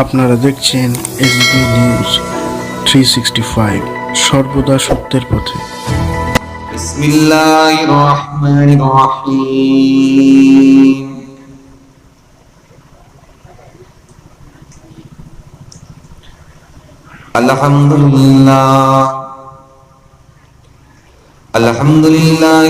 আপনারা দেখছেন SB news three sixty five সর্বদা সত্যের পথে। আলহামদুলিল্লাহ। আলহামদুলিল্লাহ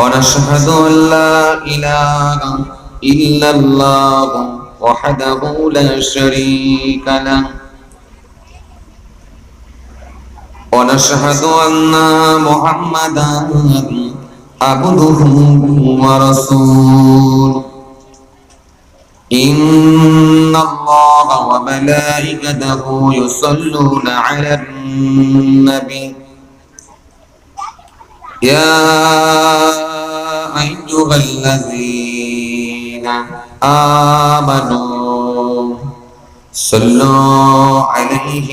ونشهد أن لا إله إلا الله وحده لا شريك له. ونشهد أن محمدا عبده ورسوله. إن الله وملائكته يصلون على النبي. يا أيها الذين آمنوا صلوا عليه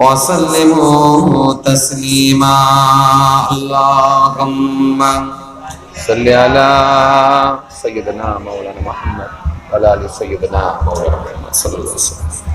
وسلموا تسليما اللهم صل على سيدنا مولانا محمد وعلى ال سيدنا مولانا محمد صلى الله عليه وسلم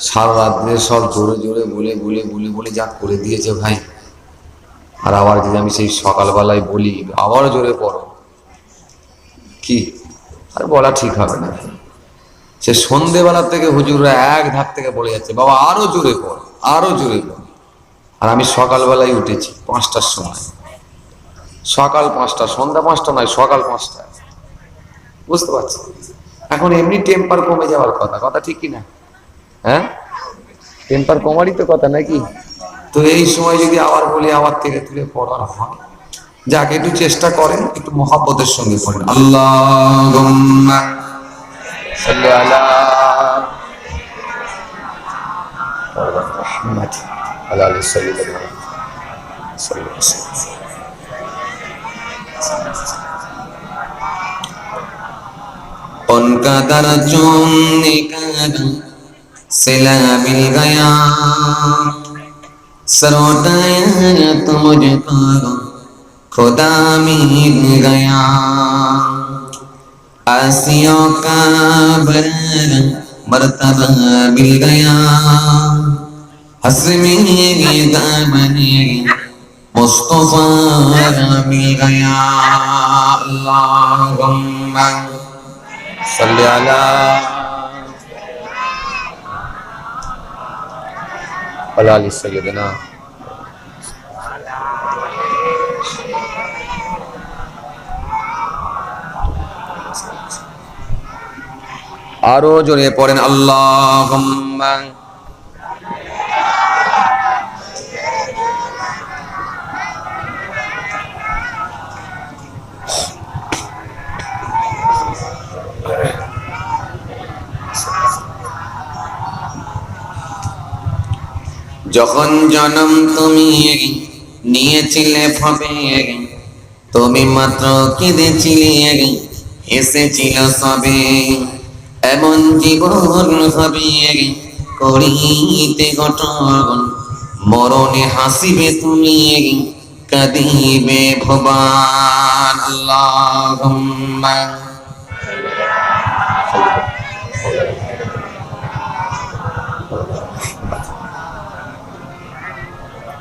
সারা রাত্রে সব জোরে জোরে বলে বলে বলে বলে যা করে দিয়েছে ভাই। আর আবার যদি আমি সেই সকালবেলায় বলি, আবার জোরে পড়ো। কি? আর বলা ঠিক হবে না। সে সন্ধেবেলা থেকে হুজুররা এক ধার থেকে বলে যাচ্ছে, বাবা, আরও জোরে পড়, আরও জোরে পড়। আর আমি সকালবেলায় উঠেছি পাঁচটার সময়। সকাল পাঁচটা, সন্ধ্যা পাঁচটা নয়, সকাল পাঁচটা। বুঝতে পারছি এখন এমনি টেম্পার কমে যাওয়ার কথা কথা ঠিক কি না হ্যাঁ? টেম্পার কমারই তো কথা নাকি? তো এই সময় যদি আবার বলি, আবার থেকে তুলে পড়ার হয়। যাকে, একটু চেষ্টা করেন, একটু মহাব্বতের সঙ্গে পড়েন। আল্লাহ পনকাদার চন্নিকাদা سلا مل گیا سروتا تو مجھ کو خدا مل گیا آسیوں کا برر مرتبہ مل گیا حسمی دامنی مصطفیٰ مل گیا اللہم صلی اللہ صلى على سيدنا. আরও জোরে পড়েন আল্লাহ যখন জনম তুমি নিয়েছিলে ভবে, তুমি মাত্র কেঁদেছিলে, এসেছিল সবে। এমন জীবন হবে করিতে গঠন, মরণে হাসিবে তুমি, কাঁদিবে ভবান। আল্লাহুম্মা।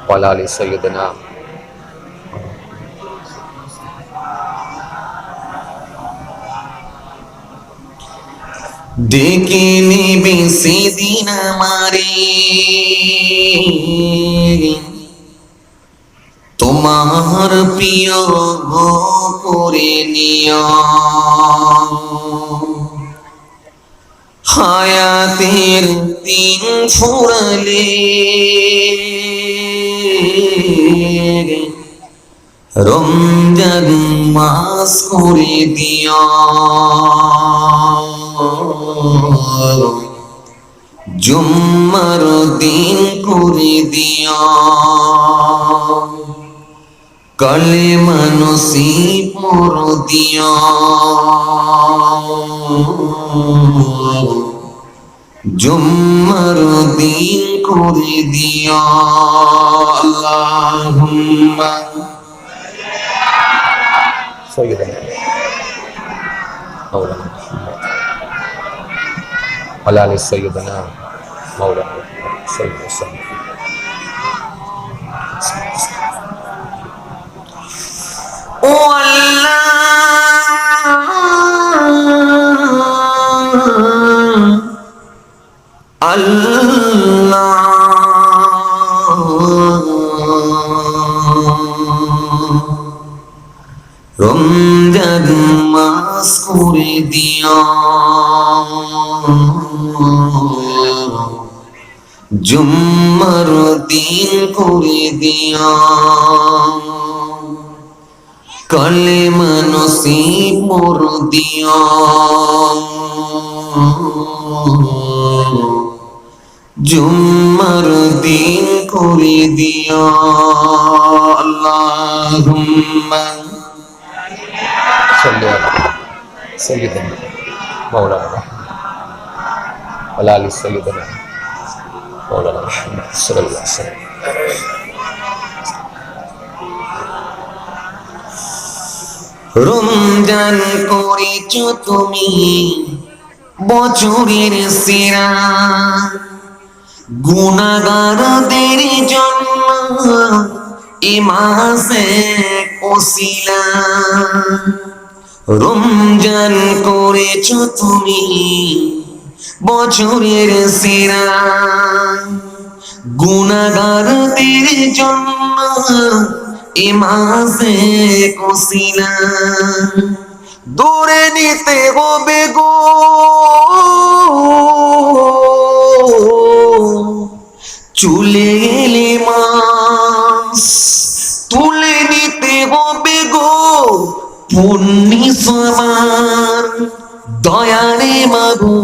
ওয়ালা আলী সৈয়দনা ডেকে নেবে সেদিন আমারে। তোমার প্রিয় করে নিয় হায়াতের দিন ফুরালে রমজান মাস করে দিও জুম্মার দিন করে দিও কালে মানসি পর দিও জুম্মার দিন করে দিও আল্লাহুম্মা سيدنا مولانا محمد وعلى ال سيدنا مولانا محمد صلى الله عليه وسلم করে দিও জুম্মার দিন করে দিও কালে মানসি মোর দিও জুম্মার দিন করে দিও আল্লাহুম্মা صل على سيدنا مولانا محمد وعلى ال سيدنا مولانا محمد صلى الله عليه وسلم রমজান করেছ তুমি বছরের সেরা গুণাগারদের জন্য এ মাসে ওসিলা রমজান করেছ তুমি বছরের সেরা। গুণাগারদের জন্য এ মাসে কসিলা দৌড়ে নিতে হবে গো। চলে পুণ্যি সমান দয়ারে মাগো।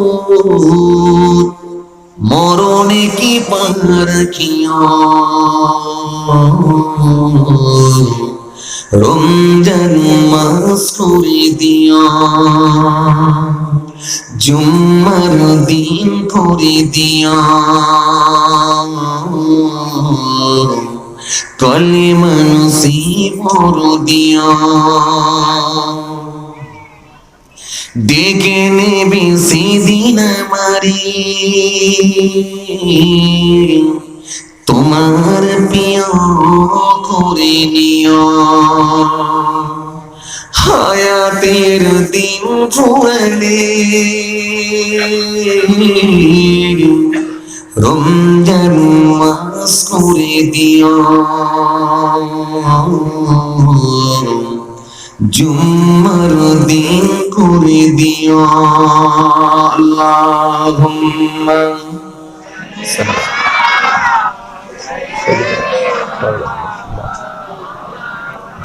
মরণে কি পারখিও রমজান মাস করে দিও জুম্মার দিন করে দিও কলে মানুষই পর দিও ডেকে নেবে সেদিন আমারি তোমার প্রিয় করে নিও হায়াতের দিন ফুরালে রমজান মাস করে দিও। জুম্মার দিন করে দিও। আল্লাহুম্মা।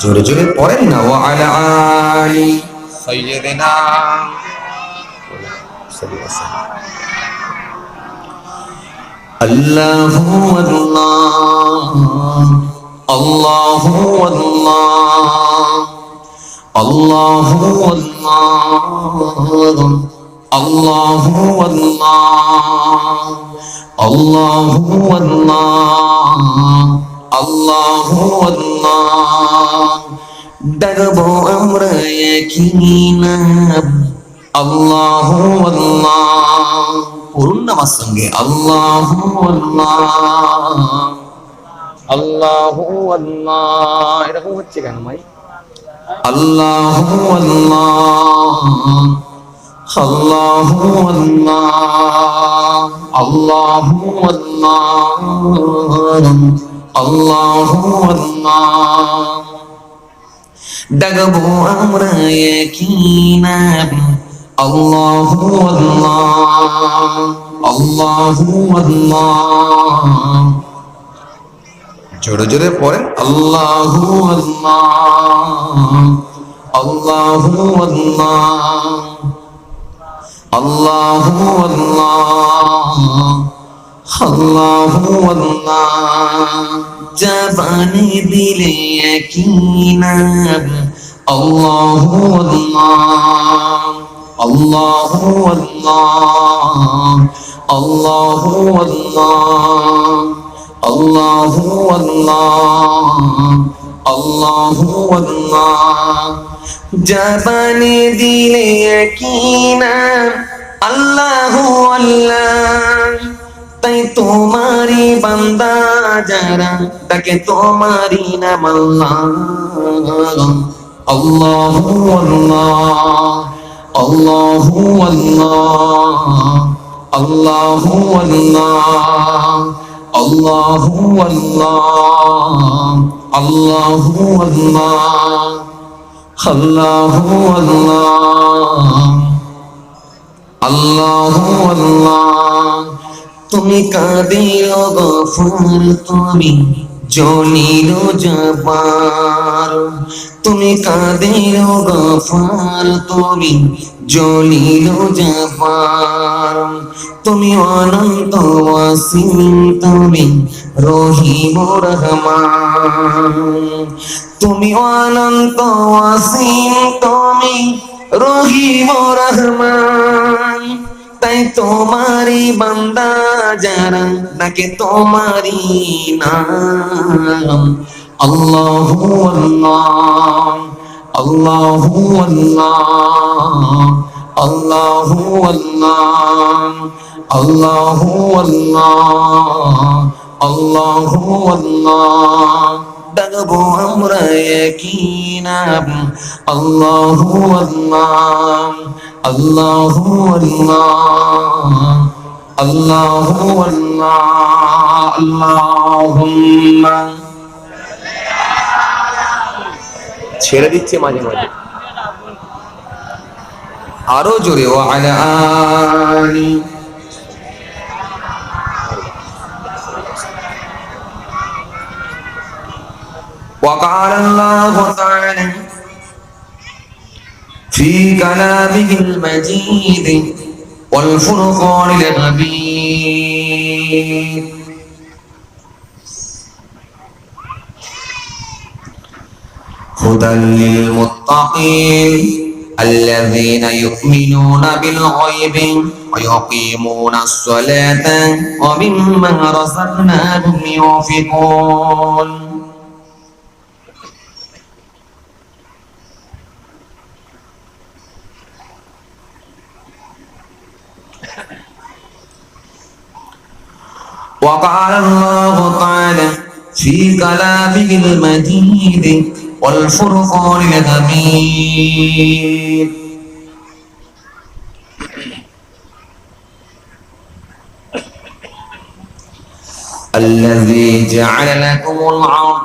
জোরে জোরে পড়েন না। ও আলা আল্লাহু আল্লাহ আল্লাহু আল্লাহ আল্লাহু আল্লাহ আল্লাহু আল্লাহ আল্লাহু আল্লাহ আল্লাহু আল্লাহ ডাকবো আমরা একই নাম আল্লাহু আল্লাহ পড়ুন আমার সঙ্গে। আল্লাহু আল্লাহ। আল্লাহ এরকম হচ্ছে কেন ভাই? আল্লাহ আল্লাহ। আল্লাহ আল্লাহ। আল্লাহ আল্লাহ। আল্লাহ ডাকবো আমরা কিনা আল্লাহ আল্লাহ জোরে জোরে পড়েন আল্লাহ আল্লাহ আল্লাহ আল্লাহ জবানে দিলে কিনা আল্লাহ আল্লাহ। আল্লাহ আল্লাহ আল্লাহ আল্লাহ আল্লাহ দিলে আল্লাহ তাই তোমারি বান্দা যারা, তাকে তোমারি নাম আল্লাহ। আল্লাহ আল্লাহ। الله والله الله والله الله والله الله والله الله والله الله والله তুমি কাঁদিও গফুর তুমি জলিল জবার তুমি কাদের গফার, তুমি জলিল জবার তুমি অনন্ত ওয়াসিম, তুমি রহিম রহমান। তুমি অনন্ত ওয়াসিম, তুমি রহিম রহমান। তাই তোমারি বান্দা যারা নাকে তোমারি নাম। আল্লাহু আল্লাহ আল্লাহ আল্লাহ আল্লাহ আল্লাহ। ডাকবো আমরা কিনাব আল্লাহ আল্লাহ আল্লাহ আল্লাহ আল্লাহ আল্লাহ আল্লাহুম্মা ছেড়ে দিচ্ছে মাঝে মাঝে। আরও জোরে ও আলা আলি। وقال الله تعالى في كلامه المجيد والفرقان الحميد هدى للمتقين الذين يؤمنون بالغيب ويقيمون الصلاة ومما رزقناهم ينفقون. وقال الله تعالى في كلامه المجيد والفرقان الحميد الذي جعل لكم الأرض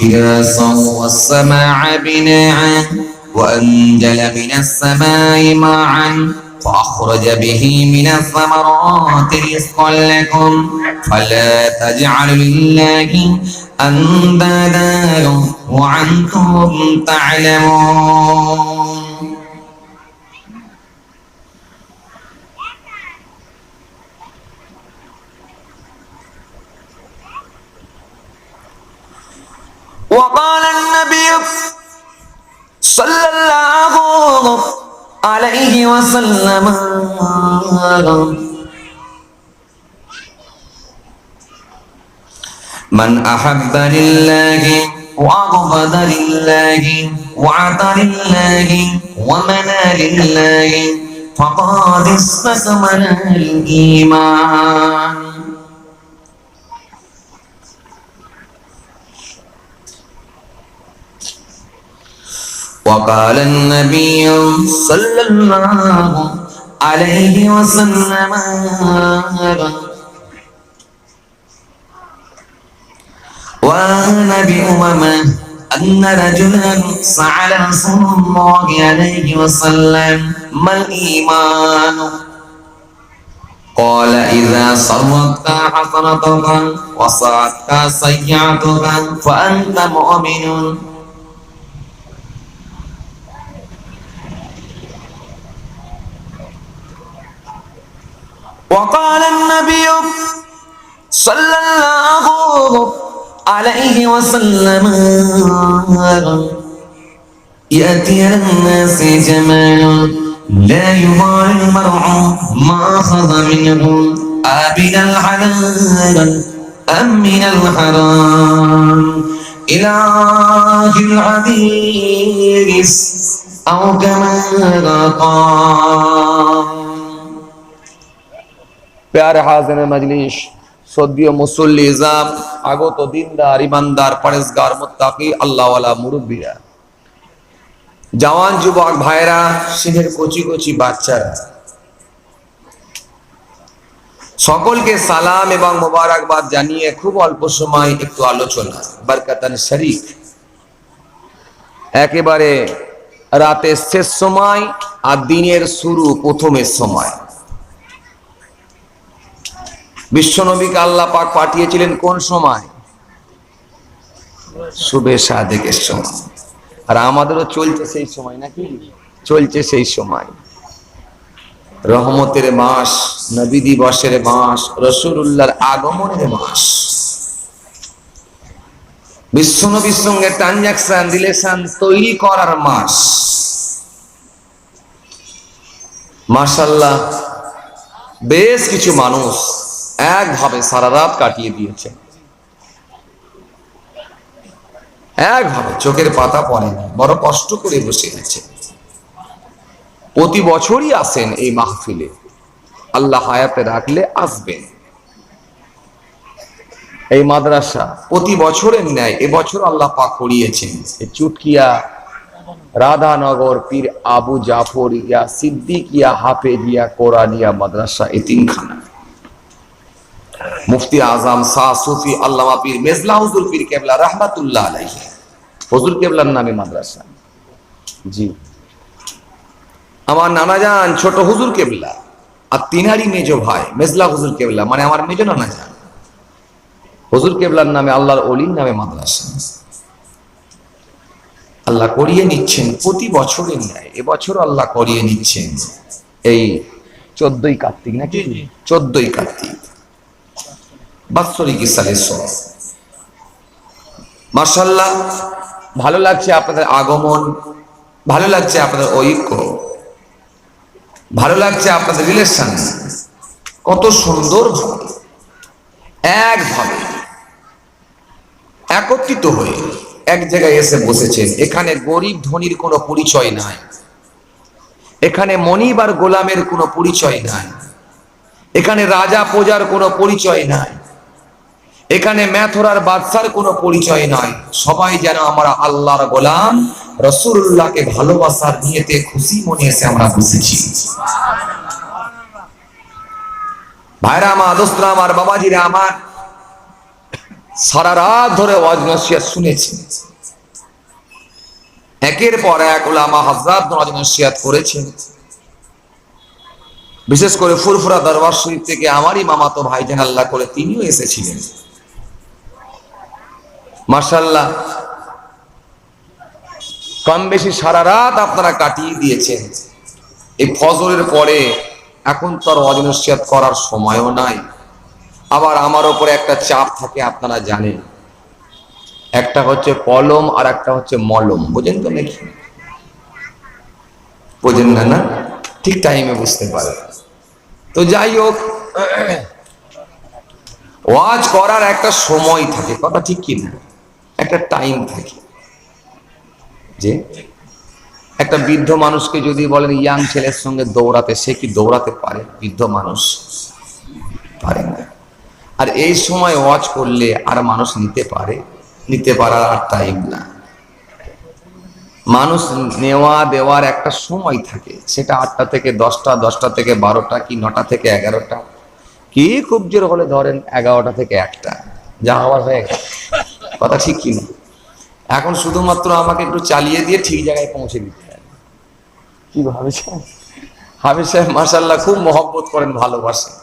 فراسا والسماء بناء وأنزل من السماء ماء فأخرج به من الثمرات رزقا لكم فلا تجعلوا لله أندادا وأنتم تعلمون. وقال النبي صلى الله عليه وسلم. من أحب لله وأبغض لله وعطى لله ومنى لله فقد استكمل الإيمان. وقال النبي صلى الله عليه وسلم وعن ابي امامه أن رجلا سال رسول الله عليه وسلم ما الإيمان؟ قال إذا صرفت حسنتك وصعدت سيئتك فأنت مؤمن. وقال النبي صلى الله عليه وسلم يأتي الناس جمال لا يضاع المرء ما أخذ منه أبن الحلال أم من الحرام؟ آخر الحديث أو كما قال প্যারে হাজেন মজলিস, সদ্যীয় মুসল্লি ইজাম, আগত দিনদার, ইমানদার, পরেশগার, মুত্তাকি, আল্লাহওয়ালা মুরব্বীরা। জওয়ান যুবক ভাইরা সিংহের কচি কচি বাচ্চারা। সকলকে সালাম এবং মোবারকবাদ জানিয়ে খুব অল্প সময় একটু আলোচনা, বারকাতান শরীফ একেবারে রাতের শেষ সময় আর দিনের শুরু প্রথমের সময়। বিশ্বনবীকে আল্লাহ পাক পাঠিয়েছিলেন কোন সময়? শুভে সাদেকের সময়। আর আমাদেরও চলছে সেই সময় নাকি? চলছে সেই সময়। রহমতের মাস, নবী দিবসের মাস রসুল্লাহর আগমনের মাস। বিশ্বনবীর সঙ্গে ট্রানজাকশন রিলেশন তৈরি করার মাস। মাশাল্লাহ বেশ কিছু মানুষ একভাবে সারা রাত কাটিয়ে দিয়েছে। একভাবে চোখের পাতা পড়ে না বড় কষ্ট করে বসে আছে। প্রতি বছরই আসেন এই মাহফিলে। আল্লাহ হায়াতে রাখলে আসবেন এই মাদ্রাসা প্রতি বছরের ন্যায়, এবছর আল্লাহ পাক করিয়েছেন। চুটকিয়া, রাধানগর, পীর আবু জাফর ইয়া সিদ্দিকিয়া হাফেজিয়া কোরআনিয়া মাদ্রাসা এই তিনখানা মুফতি আজম শাহ সুফি আল্লামা পীর মেজলা হুজুর পীর কেবলা রহমাতুল্লাহ আলাইহি। হুজুর কেবলার নামে মাদ্রাসা। জি। আমার নানা যান ছোট হুজুর কেবলা আর তিনারই মেজ ভাই মেজলা হুজুর কেবলা মানে আমার মেজ নানা যান হুজুর কেবলার নামে আল্লাহর অলির নামে মাদ্রাসা। আল্লাহ করিয়ে নিচ্ছেন প্রতি বছরের ন্যায় এবছর আল্লাহ করিয়ে নিচ্ছেন। এই চোদ্দই কার্তিক নাকি? চোদ্দই কার্তিক। বাৎসরিক ইসালের সময় মার্শাল্লাহ ভালো লাগছে আপনাদের আগমন, ভালো লাগছে আপনাদের ঐক্য, ভালো লাগছে আপনাদের রিলেশন কত সুন্দর একভাবে একত্রিত হয়ে এক জায়গায় এসে বসেছেন। এখানে গরিব ধনির কোনো পরিচয় নাই। এখানে মনিব আর গোলামের কোনো পরিচয় নাই। এখানে রাজা প্রজার কোনো পরিচয় নাই। এখানে ম্যাথরার বাদশার কোনো পরিচয় নয় সবাই যেন আমরা আল্লাহর গোলাম রসুল্লাহকে ভালোবাসার নিয়েতে খুশি মনে এসে আমরা বসেছি। ভাইরা আমার দোস্তরা আমার, বাবাজিরা আমার, সারা রাত ধরে ওয়াজ শুনেছি। একের পর এক ওলামা হজরত ওয়াজ করেছেন। বিশেষ করে ফুরফুরা দরবার শরীফ থেকে আমারই মামাতো ভাইজান আল্লাহ করে তিনিও এসেছিলেন। মার্শাল্লাহ কম বেশি সারা রাত আপনারা কাটিয়ে দিয়েছেন। এই ফজরের পরে এখন তো আর অজনসিয়াত করার সময়ও নাই। আবার আমার ওপরে একটা চাপ থাকে, আপনারা জানেন। একটা হচ্ছে কলম আর একটা হচ্ছে মলম, বোঝেন তো নাকি? বোঝেন না না? ঠিক টাইমে বুঝতে পারে তো যাই হোক, ওয়াজ করার একটা সময় থাকে, কথা ঠিক কি না একটা টাইম থাকে। যে একটা বৃদ্ধ মানুষকে যদি বলেন, ইয়াং ছেলের সঙ্গে দৌড়াতে, সে কি দৌড়াতে পারে? বৃদ্ধ মানুষ পারে না। আর এই সময় ওয়াজ করলে আর মানুষ নিতে পারে, নিতে পারার আর টাইম না। মানুষ নেওয়া দেওয়ার একটা সময় থাকে। সেটা আটটা থেকে দশটা দশটা থেকে বারোটা কি নটা থেকে এগারোটা? কি খুব জোর হলে ধরেন এগারোটা থেকে একটা। যা হওয়ার হয়ে গেছে। কথা ঠিক কি না এখন শুধুমাত্র আমাকে একটু চালিয়ে দিয়ে ঠিক জায়গায় পৌঁছে দিতে হবে। কি ভাবেছেন হাফিজ সাহেব মার্শাল্লাহ খুব মহব্বত করেন ভালোবাসেন।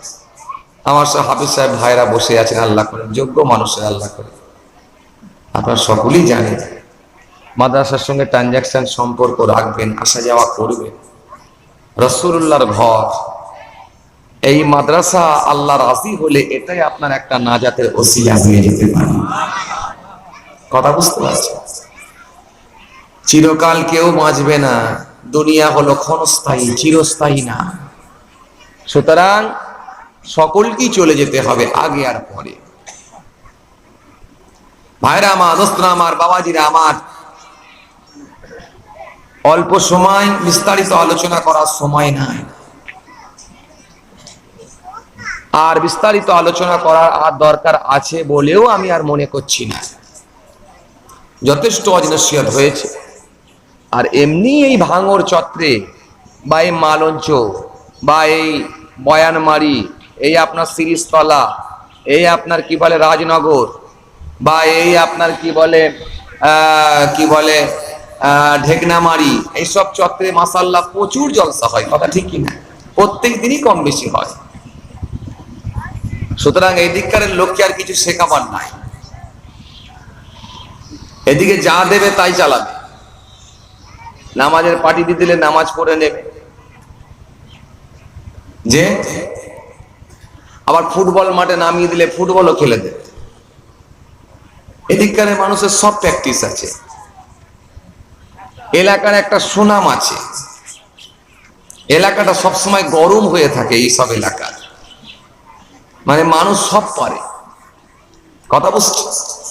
আমার সব হাফিজ সাহেব ভাইরা বসে আছেন আল্লাহ করেন যোগ্য মানুষের আল্লাহ করে আপনারা সকলেই জানেন মাদ্রাসার সঙ্গে ট্রানজাকশন সম্পর্ক রাখবেন আসা যাওয়া করবেন। রসুল্লাহর ঘর এই মাদ্রাসা আল্লাহ রাজি হলে এটাই আপনার একটা নাজাতের ওসিলা হয়ে যেতে পারে। কথা বুঝতে পারছেন চিরকাল কেউ বাঁচবে না, দুনিয়া হলো ক্ষণস্থায়ী, চিরস্থায়ী না। সুতরাং সকলকেই চলে যেতে হবে আগে আর পরে। ভাইরা আমার, দোস্তরা আমার, বাবাজিরা আমার, অল্প সময় বিস্তারিত আলোচনা করার সময় নাই। আর বিস্তারিত আলোচনা করার আর দরকার আছে বলেও আমি আর মনে করছি না। যথেষ্ট অজনসিয়ত হয়েছে। আর এমনি এই ভাঙর চত্রে বা এই মালঞ্চ বা এই বয়ানমারি, এই আপনার সিরিজতলা, এই আপনার কি বলে রাজনগর, বা এই আপনার কি বলে কি বলে ঢেকনামারি এইসব চত্রে মাসাল্লাহ প্রচুর জলসা হয়, কথা ঠিক কিনা? প্রত্যেক দিনই কম বেশি হয়। সুতরাং এই দিককারের লোককে আর কিছু শেখাবার নাই। এদিকে যা দেবে তাই চালাবে। নামাজের পার্টি দিলে নামাজ পড়ে নেবে। যে? আবার ফুটবল মাঠে নামিয়ে দিলে ফুটবলও খেলে দেবে। এদিককারে মানুষের সব প্র্যাকটিস আছে। এলাকার একটা সুনাম আছে। এলাকাটা সবসময় গরম হয়ে থাকে এই সব এলাকার। মানে মানুষ সব পারে। কথা বুঝছে?